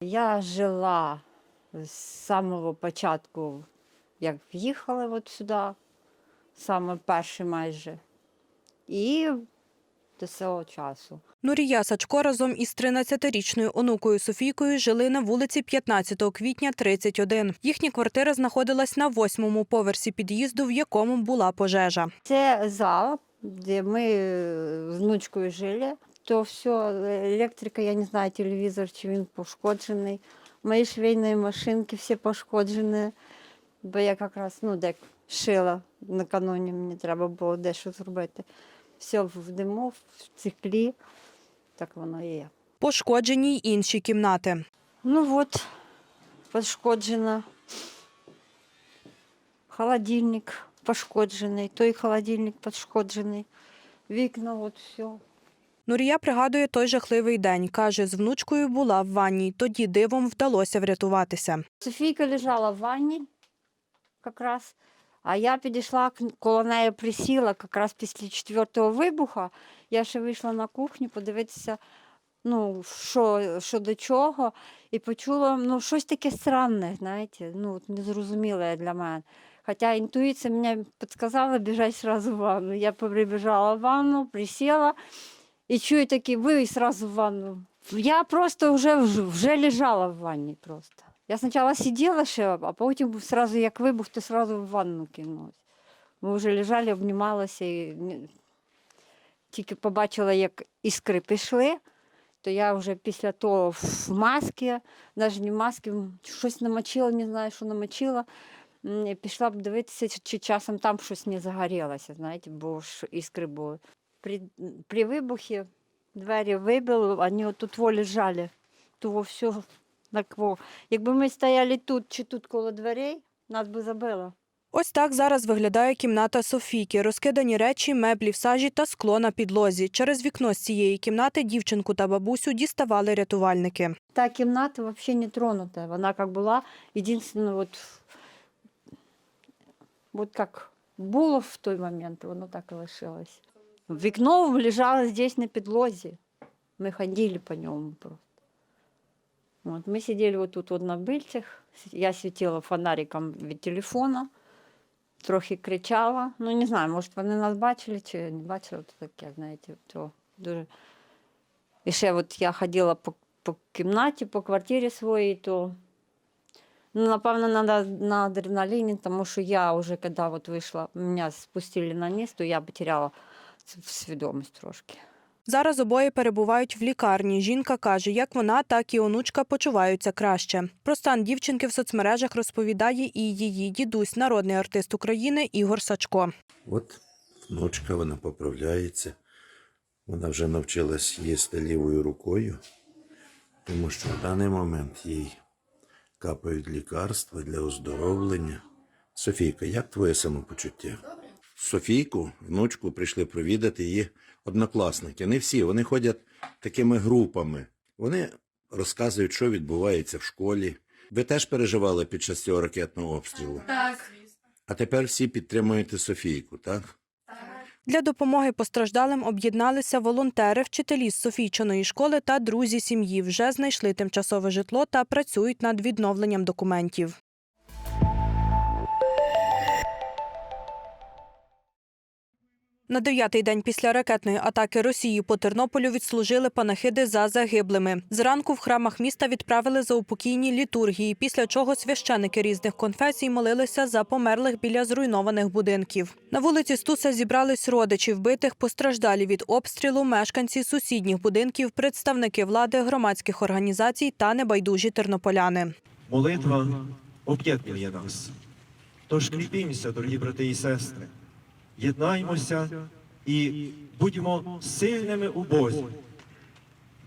Я жила з самого початку, як в'їхали от сюди, саме перше майже, і цього часу. Нурія Сачко разом із 13-річною онукою Софійкою жили на вулиці 15 квітня 31. Їхня квартира знаходилась на восьмому поверсі під'їзду, в якому була пожежа. Це зал, де ми е, з внучкою жили. То все, електрика, я не знаю, телевізор, чи він пошкоджений. Мої швейні машинки всі пошкоджені. Бо я якраз ну, де шила накануні, мені треба було дещо зробити. Все в диму, в циклі. Так воно і є. Пошкоджені й інші кімнати. Ну от, пошкоджено. Холодильник пошкоджений, той холодильник пошкоджений. Вікна, от все. Нурія пригадує той жахливий день. Каже, з внучкою була в ванні. Тоді дивом вдалося врятуватися. Софійка лежала в ванні якраз, а я підійшла коло неї присіла якраз після четвертого вибуху. Я ще вийшла на кухню подивитися, ну, що, що до чого, і почула ну, щось таке странне, знаєте, ну, незрозуміле для мене. Хоча інтуїція мені підказала біжать сразу в ванну. Я прибіжала в ванну, присіла і чую такий ви і сразу в ванну. Я просто вже, вже лежала в ванні просто. Я спочатку сиділа ще, а потім сразу, як вибух, то сразу в ванну кинулась. Ми вже лежали, обнімалися і тільки побачила, як іскри пішли, то я вже після того в масці, навіть не в масці, щось намочила, не знаю, що намочила. Пішла б дивитися, чи- часом там щось не загорілося, знаєте, бо ж іскри були. При, при вибухі двері вибили, вони отут во лежали. Того все во. Якби ми стояли тут чи тут коло дверей, нас би забило. Ось так зараз виглядає кімната Софійки. Розкидані речі, меблі в сажі та скло на підлозі. Через вікно з цієї кімнати дівчинку та бабусю діставали рятувальники. Та кімната взагалі не тронута. Вона як була, єдине, от, от як було в той момент, воно так і лишилось. Вікно лежало здесь на підлозі. Ми ходили по ньому просто. От, ми сиділи вот тут от на бильцях, я світила фонариком від телефона, трохи кричала. Ну, не знаю, може вони нас бачили чи не бачили, то таке, знаєте, то дуже. І ще от я ходила по, по кімнаті, по квартирі своїй, то ну, напевно, на, на адреналіні, тому що я вже коли от вийшла, мене спустили на низ, то я потеряла свідомість трошки. Зараз обоє перебувають в лікарні. Жінка каже, як вона, так і онучка почуваються краще. Про стан дівчинки в соцмережах розповідає і її дідусь, народний артист України Ігор Сачко. От внучка, вона поправляється. Вона вже навчилась їсти лівою рукою, тому що в даний момент їй капають лікарства для оздоровлення. Софійка, як твоє самопочуття? Софійку, внучку, прийшли провідати її однокласники. Не всі, вони ходять такими групами. Вони розказують, що відбувається в школі. Ви теж переживали під час цього ракетного обстрілу? Так. А тепер всі підтримуєте Софійку, так? Для допомоги постраждалим об'єдналися волонтери, вчителі з Софійчиної школи та друзі сім'ї. Вже знайшли тимчасове житло та працюють над відновленням документів. На дев'ятий день після ракетної атаки Росії по Тернополю відслужили панахиди за загиблими. Зранку в храмах міста відправили заупокійні літургії, після чого священики різних конфесій молилися за померлих біля зруйнованих будинків. На вулиці Стуса зібрались родичі вбитих, постраждалі від обстрілу, мешканці сусідніх будинків, представники влади, громадських організацій та небайдужі тернополяни. Молитва об'єднує нас. Тож кріпімося, дорогі брати і сестри, єднаймося і будьмо сильними у Бозі.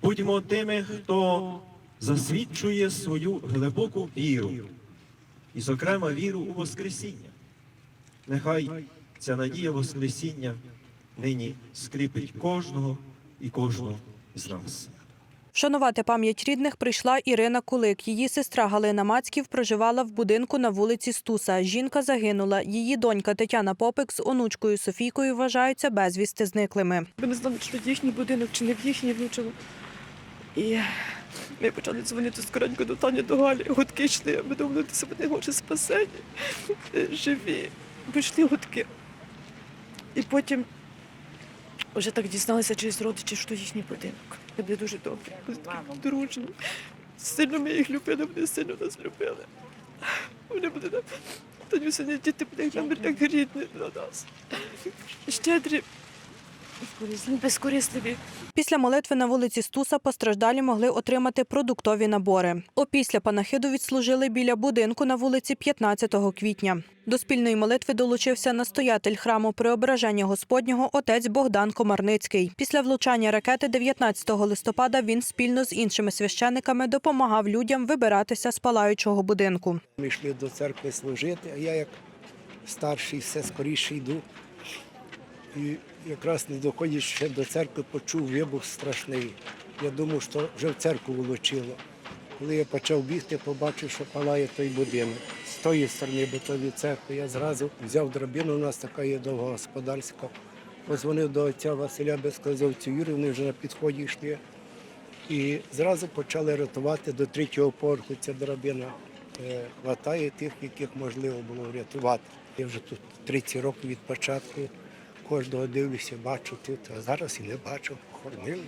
Будьмо тими, хто засвідчує свою глибоку віру, і, зокрема, віру у Воскресіння. Нехай ця надія Воскресіння нині скріпить кожного і кожного з нас. Вшанувати пам'ять рідних прийшла Ірина Кулик. Її сестра Галина Мацьків проживала в будинку на вулиці Стуса. Жінка загинула. Її донька Тетяна Попик з онучкою Софійкою вважаються безвісти зниклими. Ми не знали, чи в їхній будинок, чи не в їхній влучило. І ми почали дзвонити скоренько до Тані до Галі. Гудки йшли, ми думали, що вони може спасені, живі. Пішли гудки. І потім вже так дізналися через родичів, що їхній будинок. Вони дуже добрі, вони такі дружні. Сильно ми їх любили, вони сильно нас любили. Вони були нам, Танюсині діти були нам як рідні для нас. Щедрі, безкорисливі. Після молитви на вулиці Стуса постраждалі могли отримати продуктові набори. Опісля панахиду відслужили біля будинку на вулиці 15 квітня. До спільної молитви долучився настоятель храму Преображення Господнього отець Богдан Комарницький. Після влучання ракети 19 листопада він спільно з іншими священниками допомагав людям вибиратися з палаючого будинку. Ми йшли до церкви служити, а я як старший все скоріше йду. І якраз не доходячи ще до церкви, почув вибух страшний. Я думав, що вже в церкву влучило. Коли я почав бігти, побачив, що палає той будинок. З тої сторони, бо церкви, я зразу взяв драбину, у нас така є довга господарська. Позвонив до отця Василя Безказовцю Юрі, вони вже на підході йшли. І зразу почали рятувати до третього поверху ця драбина. е, Хватає тих, яких можливо було врятувати. Я вже тут 30 років від початку. Кожного дивлюся, бачу тут, а зараз і не бачу, похоронили.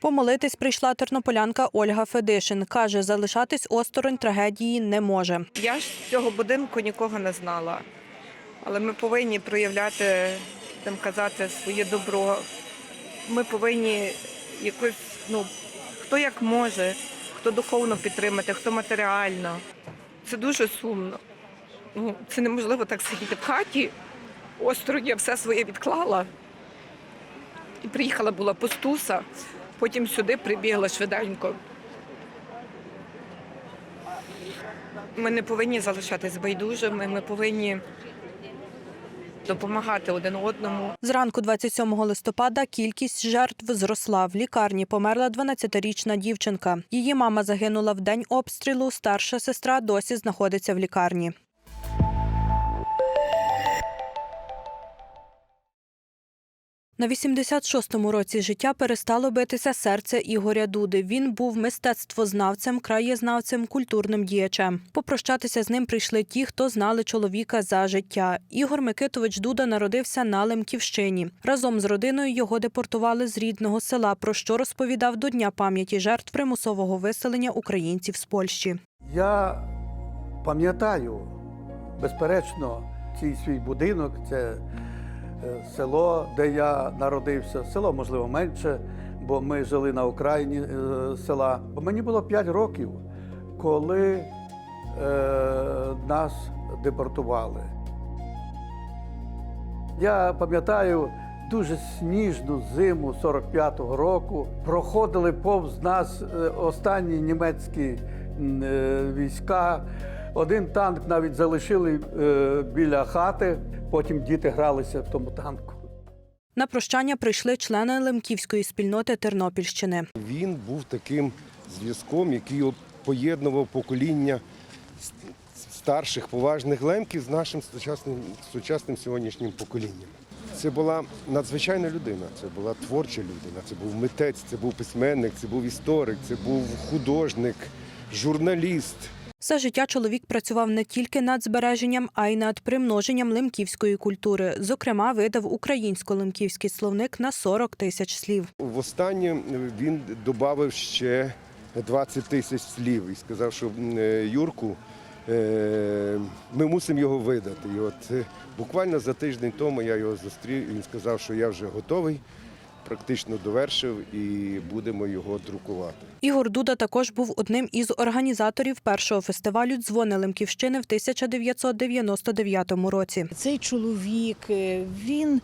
Помолитись прийшла тернополянка Ольга Федишин. Каже, залишатись осторонь трагедії не може. Я ж цього будинку нікого не знала. Але ми повинні проявляти, там казати своє добро. Ми повинні якось, ну, хто як може, хто духовно підтримати, хто матеріально. Це дуже сумно. Ну, це неможливо так сидіти в хаті. Осторонь я все своє відклала. І приїхала була по Стуса, потім сюди прибігла швиденько. Ми не повинні залишатись байдужими, ми повинні допомагати один одному. Зранку 27 листопада кількість жертв зросла. В лікарні померла 12-річна дівчинка. Її мама загинула в день обстрілу. Старша сестра досі знаходиться в лікарні. На 86-му році життя перестало битися серце Ігоря Дуди. Він був мистецтвознавцем, краєзнавцем, культурним діячем. Попрощатися з ним прийшли ті, хто знали чоловіка за життя. Ігор Микитович Дуда народився на Лемківщині. Разом з родиною його депортували з рідного села, про що розповідав до Дня пам'яті жертв примусового виселення українців з Польщі. Я пам'ятаю, безперечно, цей свій будинок, це село, де я народився. Село, можливо, менше, бо ми жили на окраїні е, села. Мені було 5 років, коли е, нас депортували. Я пам'ятаю дуже сніжну зиму 45-го року. Проходили повз нас е, останні німецькі е, війська. Один танк навіть залишили е, біля хати. Потім діти гралися в тому танку. На прощання прийшли члени лемківської спільноти Тернопільщини. Він був таким зв'язком, який от поєднував покоління старших поважних лемків з нашим сучасним, сучасним сьогоднішнім поколінням. Це була надзвичайна людина, це була творча людина, це був митець, це був письменник, це був історик, це був художник, журналіст. Все життя чоловік працював не тільки над збереженням, а й над примноженням лемківської культури. Зокрема, видав українсько-лемківський словник на 40 тисяч слів. Востаннє він додав ще 20 тисяч слів і сказав, що е, Юрку, е, ми мусимо його видати. І от е, буквально за тиждень тому я його зустрів, і він сказав, що я вже готовий, практично довершив і будемо його друкувати. Ігор Дуда також був одним із організаторів першого фестивалю Дзвони Лемківщини в 1999 році. Цей чоловік е, він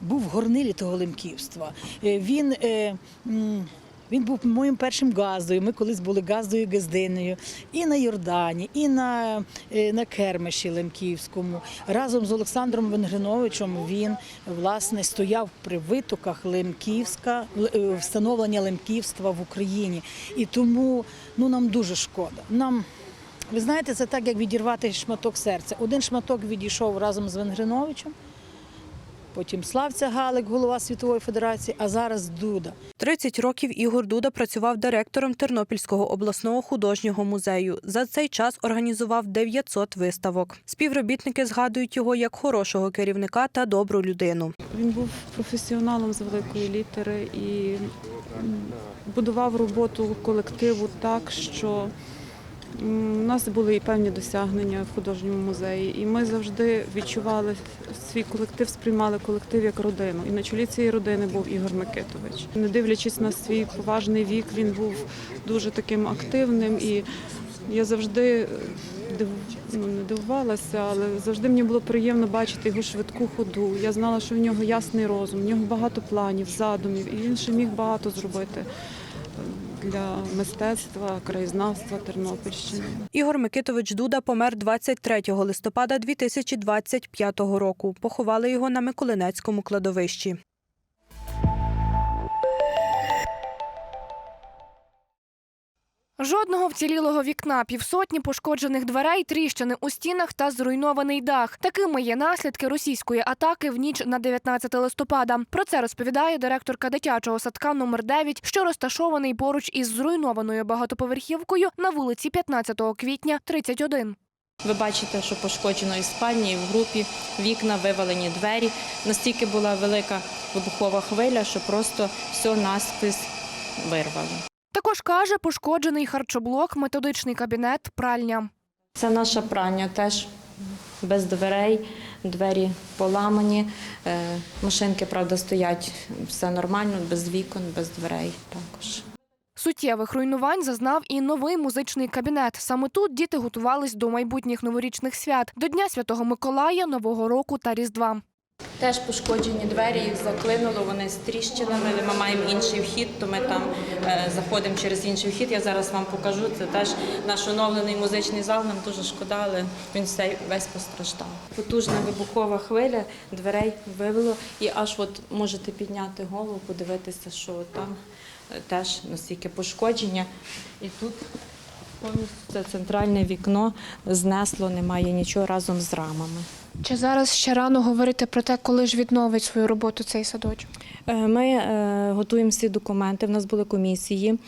був в горнилі того лемківства. Е, Він е, м, Він був моїм першим газдою. Ми колись були газдою газдиною і на Йордані, і на, е, на Кермеші Лемківському. Разом з Олександром Венгриновичем він власне стояв при витоках Лемківська, е, встановлення Лемківства в Україні. І тому ну, нам дуже шкода. Нам ви знаєте, це так, як відірвати шматок серця. Один шматок відійшов разом з Венгриновичем, потім Славця Галик, голова Світової Федерації, а зараз Дуда. 30 років Ігор Дуда працював директором Тернопільського обласного художнього музею. За цей час організував 900 виставок. Співробітники згадують його як хорошого керівника та добру людину. Він був професіоналом з великої літери і будував роботу колективу так, що у нас були і певні досягнення в художньому музеї. І ми завжди відчували свій колектив, сприймали колектив як родину. І на чолі цієї родини був Ігор Микитович. Не дивлячись на свій поважний вік, він був дуже таким активним і я завжди е, ну, не дивувалася, але завжди мені було приємно бачити його швидку ходу. Я знала, що в нього ясний розум, в нього багато планів, задумів, і він ще міг багато зробити для мистецтва, краєзнавства Тернопільщини. Ігор Микитович Дуда помер 23 листопада 2025 року. Поховали його на Миколинецькому кладовищі. Жодного вцілілого вікна, півсотні пошкоджених дверей, тріщини у стінах та зруйнований дах. Такими є наслідки російської атаки в ніч на 19 листопада. Про це розповідає директорка дитячого садка номер 9, що розташований поруч із зруйнованою багатоповерхівкою на вулиці 15 квітня, 31. Ви бачите, що пошкоджено і спальні, і в групі вікна, вивалені двері. Настільки була велика вибухова хвиля, що просто все наскрізь вирвало. Також каже, пошкоджений харчоблок, методичний кабінет, пральня. Це наша пральня теж без дверей, двері поламані. Е, Машинки, правда, стоять все нормально, без вікон, без дверей також. Суттєвих руйнувань зазнав і новий музичний кабінет. Саме тут діти готувались до майбутніх новорічних свят, до Дня Святого Миколая, Нового року та Різдва. Теж пошкоджені двері, їх заклинуло, вони з тріщинами, але ми маємо інший вхід, то ми там е, заходимо через інший вхід. Я зараз вам покажу. Це теж наш оновлений музичний зал. Нам дуже шкода, але він весь постраждав. Потужна вибухова хвиля, дверей вивело, і аж от можете підняти голову, подивитися, що там е, теж настільки пошкодження. І тут повністю це центральне вікно знесло, немає нічого разом з рамами. Чи зараз ще рано говорити про те, коли ж відновить свою роботу цей садочок? Е, Ми е, готуємо всі документи. В нас були комісії.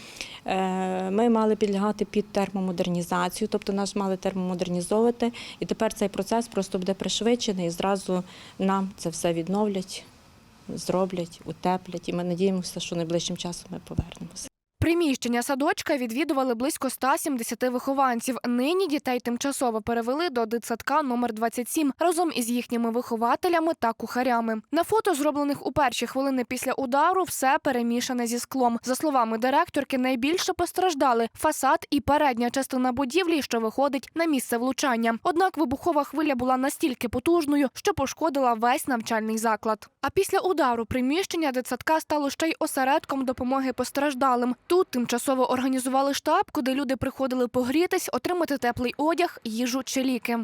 Е, Ми мали підлягати під термомодернізацію, тобто нас мали термомодернізовувати. І тепер цей процес просто буде пришвидшений і зразу нам це все відновлять, зроблять, утеплять. І ми надіємося, що найближчим часом ми повернемося. Приміщення садочка відвідували близько 170 вихованців. Нині дітей тимчасово перевели до дитсадка номер 27 разом із їхніми вихователями та кухарями. На фото, зроблених у перші хвилини після удару, все перемішане зі склом. За словами директорки, найбільше постраждали фасад і передня частина будівлі, що виходить на місце влучання. Однак вибухова хвиля була настільки потужною, що пошкодила весь навчальний заклад. А після удару приміщення дитсадка стало ще й осередком допомоги постраждалим. Тут тимчасово організували штаб, куди люди приходили погрітись, отримати теплий одяг, їжу чи ліки.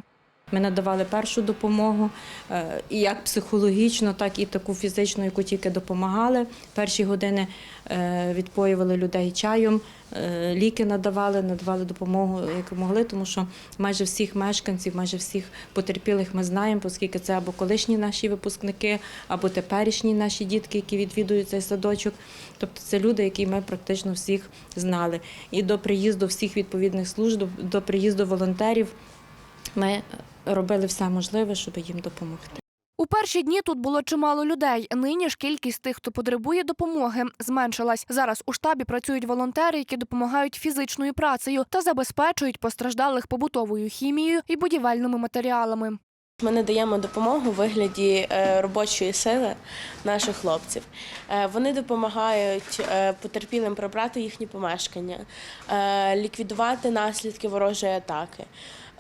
Ми надавали першу допомогу е, і як психологічно, так і таку фізичну, яку тільки допомагали. Перші години е, відпоювали людей чаєм, е, ліки надавали, надавали допомогу, як могли, тому що майже всіх мешканців, майже всіх потерпілих ми знаємо, оскільки це або колишні наші випускники, або теперішні наші дітки, які відвідують цей садочок. Тобто це люди, які ми практично всіх знали. І до приїзду всіх відповідних служб, до приїзду волонтерів. Ми робили все можливе, щоб їм допомогти. У перші дні тут було чимало людей. Нині ж кількість тих, хто потребує допомоги, зменшилась. Зараз у штабі працюють волонтери, які допомагають фізичною працею та забезпечують постраждалих побутовою хімією і будівельними матеріалами. Ми надаємо допомогу у вигляді е, робочої сили наших хлопців. Е, Вони допомагають е, потерпілим прибрати їхні помешкання, ліквідувати наслідки ворожої атаки,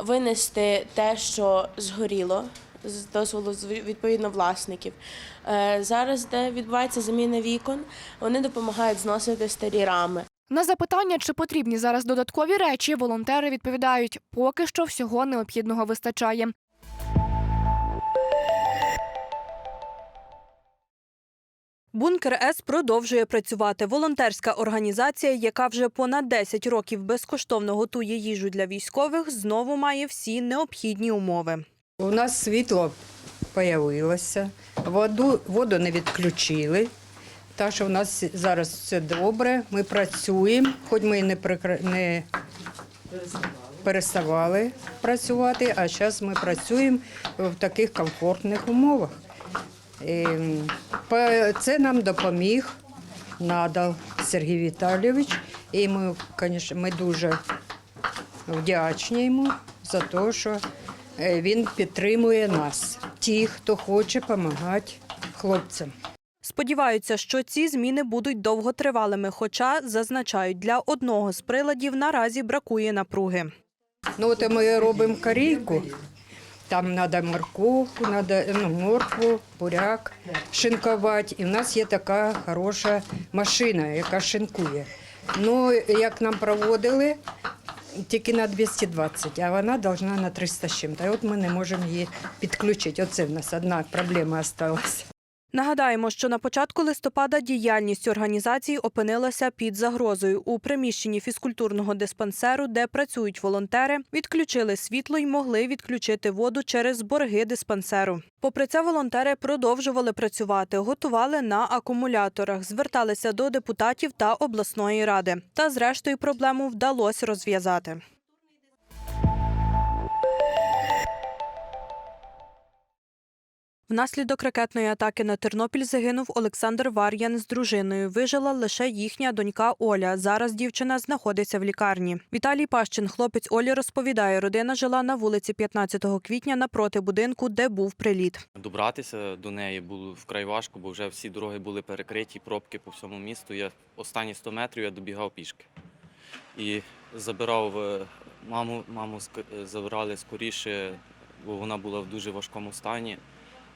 винести те, що згоріло з дозволу відповідно власників. Е, Зараз, де відбувається заміна вікон, вони допомагають зносити старі рами. На запитання, чи потрібні зараз додаткові речі, волонтери відповідають, поки що всього необхідного вистачає. Бункер С продовжує працювати. Волонтерська організація, яка вже понад 10 років безкоштовно готує їжу для військових, знову має всі необхідні умови. У нас світло з'явилося, воду, воду не відключили. Так що в нас зараз все добре, ми працюємо, хоч ми і не, прикр... не переставали працювати, а зараз ми працюємо в таких комфортних умовах. Ем, Це нам допоміг, надав Сергій Віталійович. І ми, звісно, ми дуже вдячні йому за те, що е, він підтримує нас, ті, хто хоче допомагати хлопцям. Сподіваються, що ці зміни будуть довготривалими, хоча зазначають, для одного з приладів наразі бракує напруги. Ну, от ми робимо корейку, там треба морковку, надо, ну, моркву, буряк шинкувати. І в нас є така хороша машина, яка шинкує. Ну, як нам проводили, тільки на 220, а вона повинна на 300 з чим. Та от ми не можемо її підключити. Оце в нас одна проблема залишилася. Нагадаємо, що на початку листопада діяльність організації опинилася під загрозою. У приміщенні фізкультурного диспансеру, де працюють волонтери, відключили світло й могли відключити воду через борги диспансеру. Попри це, волонтери продовжували працювати, готували на акумуляторах, зверталися до депутатів та обласної ради. Та зрештою проблему вдалося розв'язати. Внаслідок ракетної атаки на Тернопіль загинув Олександр Вар'ян з дружиною. Вижила лише їхня донька Оля. Зараз дівчина знаходиться в лікарні. Віталій Пащин, хлопець Олі, розповідає, родина жила на вулиці 15 квітня напроти будинку, де був приліт. Добратися до неї було вкрай важко, бо вже всі дороги були перекриті, пробки по всьому місту. Я останні 100 метрів я добігав пішки. І забирав е, маму, маму е, забрали скоріше, бо вона була в дуже важкому стані.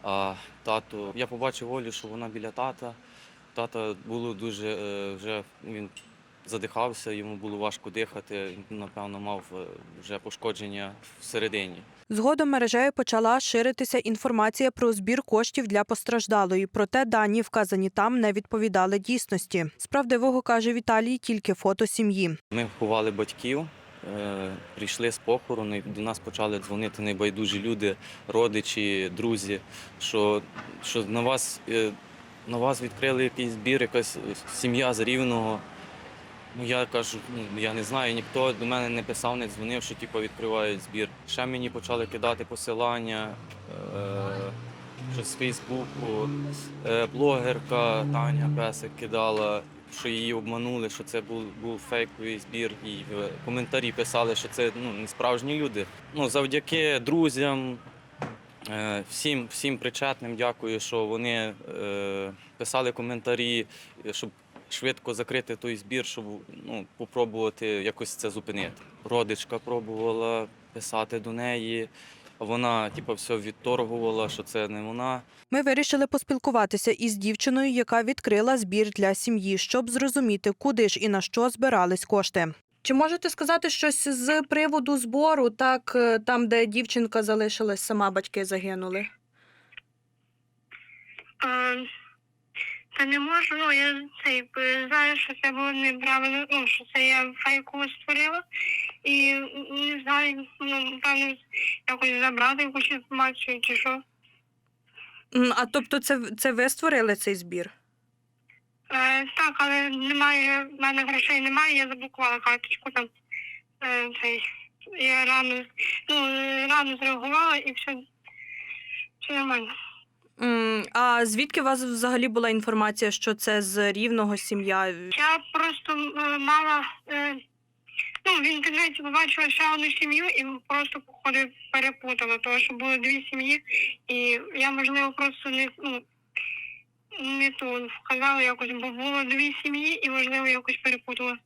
А тато, я побачив Олю, що вона біля тата. Тата було дуже е, вже він задихався, йому було важко дихати. Він, напевно, мав е, вже пошкодження всередині. Згодом мережею почала ширитися інформація про збір коштів для постраждалої. Проте дані, вказані там, не відповідали дійсності. З правдивого каже Віталій, тільки фото сім'ї. Ми ховали батьків, прийшли з похорону, і до нас почали дзвонити небайдужі люди, родичі, друзі, що, що на вас, е, на вас відкрили якийсь збір, якась сім'я з рівного. Ну я кажу, ну я не знаю, ніхто до мене не писав, не дзвонив, що типу, відкривають збір. Ще мені почали кидати посилання. Е, що з Фейсбуку е, блогерка Таня Песик кидала, що її обманули, що це був, був фейковий збір. І в коментарі писали, що це ну, не справжні люди. Ну, завдяки друзям, е, всім, всім причетним дякую, що вони е, писали коментарі, щоб швидко закрити той збір, щоб ну, попробувати якось це зупинити. Родичка пробувала писати до неї. Вона, типу, все відторгувала, що це не вона. Ми вирішили поспілкуватися із дівчиною, яка відкрила збір для сім'ї, щоб зрозуміти, куди ж і на що збирались кошти. Чи можете сказати щось з приводу збору, так е, там, де дівчинка залишилась, сама батьки загинули? Та не можу, ну я цей е, знаю, що це було неправильно, ну що це я фейково створила. І не знаю, ну напевно, якось забрати якусь інформацію чи що. А тобто, це, це ви створили цей збір? Е, так, але немає, в мене грошей немає, я заблокувала карточку там. Е, цей, я рано, ну, е, рано зреагувала і все, все нормально. А звідки у вас взагалі була інформація, що це з рівного сім'я? Я просто е, мала е, ну, в інтернеті побачила ще одну сім'ю і просто походу перепутала, тому що було дві сім'ї, і я, можливо, просто не, ну, не ту вказала якось, бо було дві сім'ї і, можливо, якось перепутала.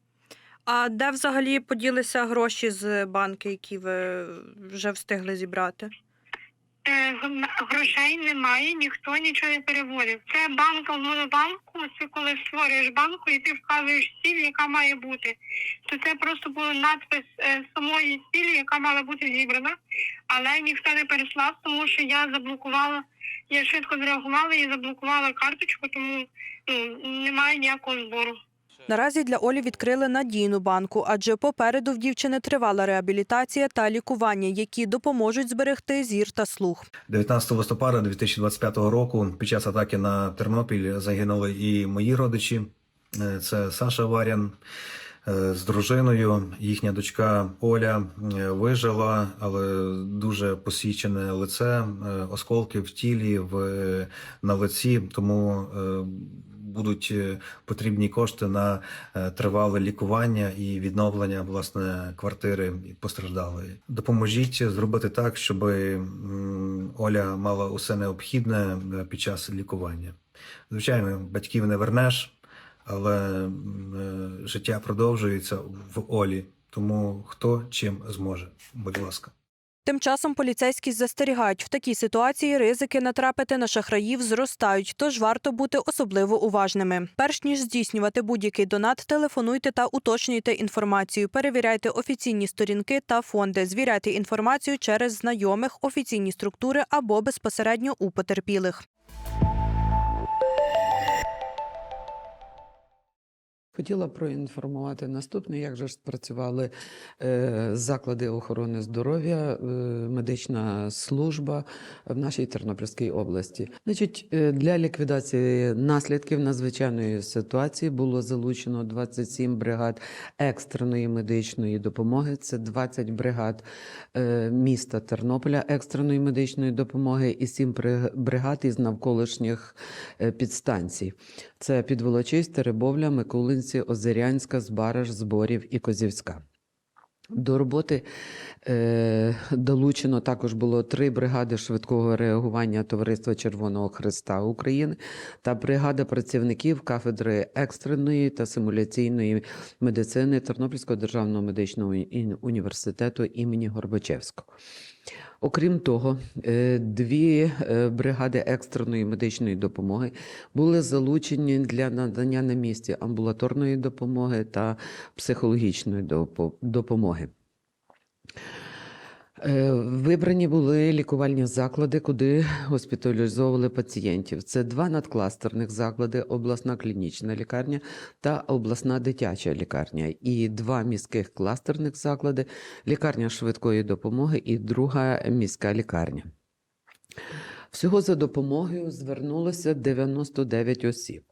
А де взагалі поділися гроші з банки, які ви вже встигли зібрати? Е, грошей немає, ніхто нічого не переводив. Це банка в монобанку, це коли створюєш банку і ти вказуєш ціль, яка має бути. То це просто був надпис е, самої цілі, яка мала бути зібрана, але ніхто не переслав, тому що я заблокувала. Я швидко зреагувала і заблокувала карточку, тому ну, немає ніякого збору. Наразі для Олі відкрили надійну банку, адже попереду в дівчини тривала реабілітація та лікування, які допоможуть зберегти зір та слух. 19 листопада 2025 року під час атаки на Тернопіль загинули і мої родичі. Е, Це Саша Варян е, з дружиною. Їхня дочка Оля е, вижила, але дуже посічене лице, осколки в тілі, в, на лиці. Тому будуть е, потрібні кошти на е, тривале лікування і відновлення власне квартири постраждалої. Допоможіть зробити так, щоб Оля мала усе необхідне е, під час лікування. Звичайно, батьків не вернеш, але життя продовжується в Олі. Тому хто чим зможе, будь ласка. Тим часом поліцейські застерігають, в такій ситуації ризики натрапити на шахраїв зростають, тож варто бути особливо уважними. Перш ніж здійснювати будь-який донат, телефонуйте та уточнюйте інформацію. Перевіряйте офіційні сторінки та фонди. Звіряйте інформацію через знайомих, офіційні структури або безпосередньо у потерпілих. Хотіла проінформувати наступне, як же спрацювали е, заклади охорони здоров'я, е, медична служба в нашій Тернопільській області. Значить, е, для ліквідації наслідків надзвичайної ситуації було залучено 27 бригад екстреної медичної допомоги. Це 20 бригад міста Тернополя екстреної медичної допомоги і 7 бригад із навколишніх підстанцій. Це Підволочиськ, Теребовля, Микулинці, Озерянська, Збараж, Зборів і Козівська. До роботи е, долучено також було три бригади швидкого реагування Товариства Червоного Христа України та бригада працівників кафедри екстреної та симуляційної медицини Тернопільського державного медичного університету імені Горбачевського. Окрім того, е, дві е, бригади екстреної медичної допомоги були залучені для надання на місці амбулаторної допомоги та психологічної допомоги. Е, Вибрані були лікувальні заклади, куди госпіталізовували пацієнтів. Це два надкластерних заклади: обласна клінічна лікарня та обласна дитяча лікарня, і два міських кластерних заклади: лікарня швидкої допомоги і друга міська лікарня. Всього за допомогою звернулося 99 осіб,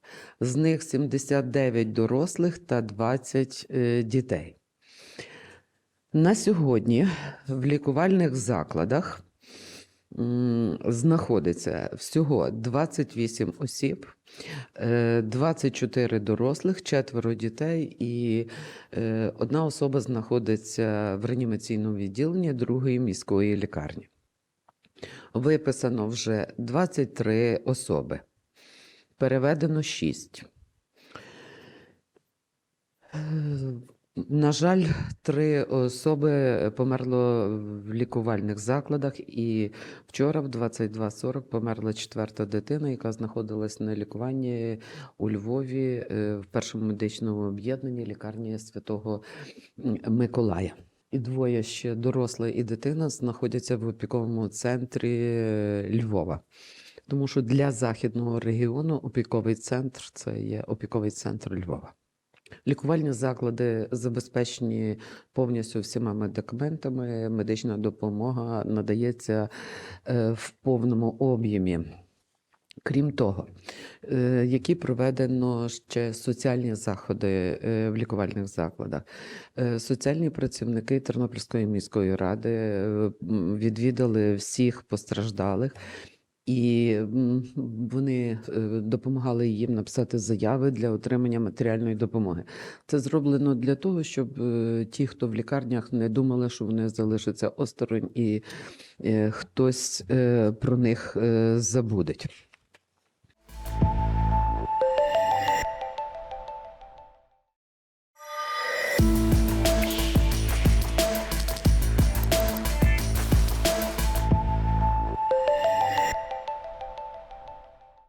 з них 79 дорослих та 20 е, дітей. На сьогодні в лікувальних закладах знаходиться всього 28 осіб, е, 24 дорослих, четверо дітей і е, одна особа знаходиться в реанімаційному відділенні другої міської лікарні. Виписано вже 23 особи, переведено 6. На жаль, три особи померло в лікувальних закладах, і вчора, в 22.40, померла четверта дитина, яка знаходилась на лікуванні у Львові е, в першому медичному об'єднанні лікарні Святого Миколая. І двоє ще доросла і дитина знаходяться в опіковому центрі е, Львова. Тому що для західного регіону опіковий центр це є опіковий центр Львова. Лікувальні заклади забезпечені повністю всіма медикаментами. Медична допомога надається е, в повному об'ємі. Крім того, е, які проведено ще соціальні заходи е, в лікувальних закладах. Соціальні працівники Тернопільської міської ради відвідали всіх постраждалих. І вони е, допомагали їм написати заяви для отримання матеріальної допомоги. Це зроблено для того, щоб е, ті, хто в лікарнях, не думали, що вони залишаться осторонь, і е, хтось про них забудеть.